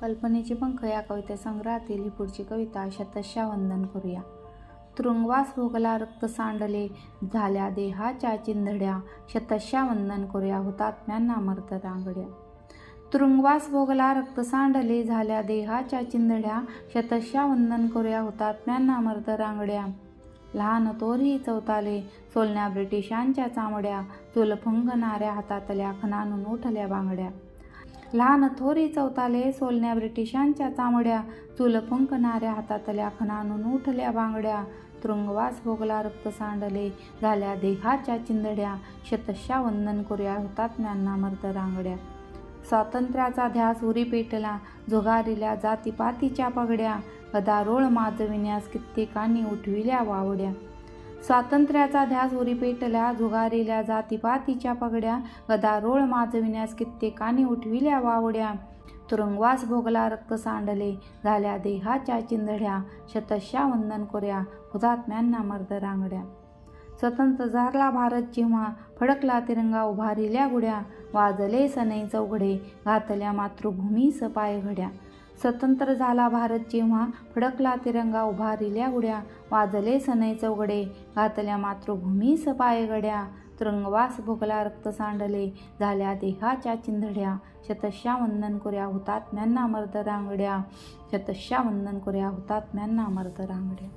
कल्पनेचे पंख या कविता संग्रहातील ही पुढची कविता शतशा वंदन करूया. तुरुंगवास भोगला रक्त सांडले झाल्या देहाच्या चिंधड्या शतशा वंदन करूया हुतात्म्यांना मर्द रांगड्या. तुरुंगवास भोगला रक्त सांडले झाल्या देहाच्या चिंधड्या शतशा वंदन करूया हुतात्म्यांना मर्द रांगड्या. लहान तोरही चौताले सोलण्या ब्रिटिशांच्या चामड्या चुलफुंगणाऱ्या हातातल्या खणानून उठल्या बांगड्या. लहान थोरी चौताले सोलण्या ब्रिटिशांच्या चामड्या चूल फुंकणाऱ्या हातातल्या खणानून उठल्या बांगड्या तुरुंगवास भोगला रक्त सांडले झाल्या देहाच्या चिंदड्या शतशा वंदन करूया हुतात्म्यांना मर्द रांगड्या. स्वातंत्र्याचा ध्यास उरी पेटला झुगारिल्या जातीपातीच्या पगड्या गदारोळ माजविण्यास कित्येकांनी उठविल्या वावड्या. स्वातंत्र्याचा ध्यास उरी पेटल्या झुगारिल्या जातीपातीच्या पगड्या गदारोळ माजविण्यास कित्येकानी उठविल्या वावड्या. तुरुंगवास भोगला रक्त सांडले झाल्या देहाच्या चिंधड्या शतशा वंदन कोऱ्या हुतात्म्यांना मर्द रांगड्या. स्वतंत्र झाला भारत जेव्हा फडकला तिरंगा उभारिल्या गुड्या वाजले सनई चौघडे घातल्या मातृभूमी पाय घड्या स्वतंत्र झाला भारत जेव्हा फडकला तिरंगा उभारिल्या उड्या वाजले सनई चौघडे घातल्या मातृभूमी पाय गड्या तुरुंगवास भोगला रक्त सांडले झाल्या देहाच्या चिंधड्या शतशा वंदन कोऱ्या हुतात्म्यांना मर्द रांगड्या शतशा वंदन कोऱ्या हुतात्म्यांना मर्द रांगड्या.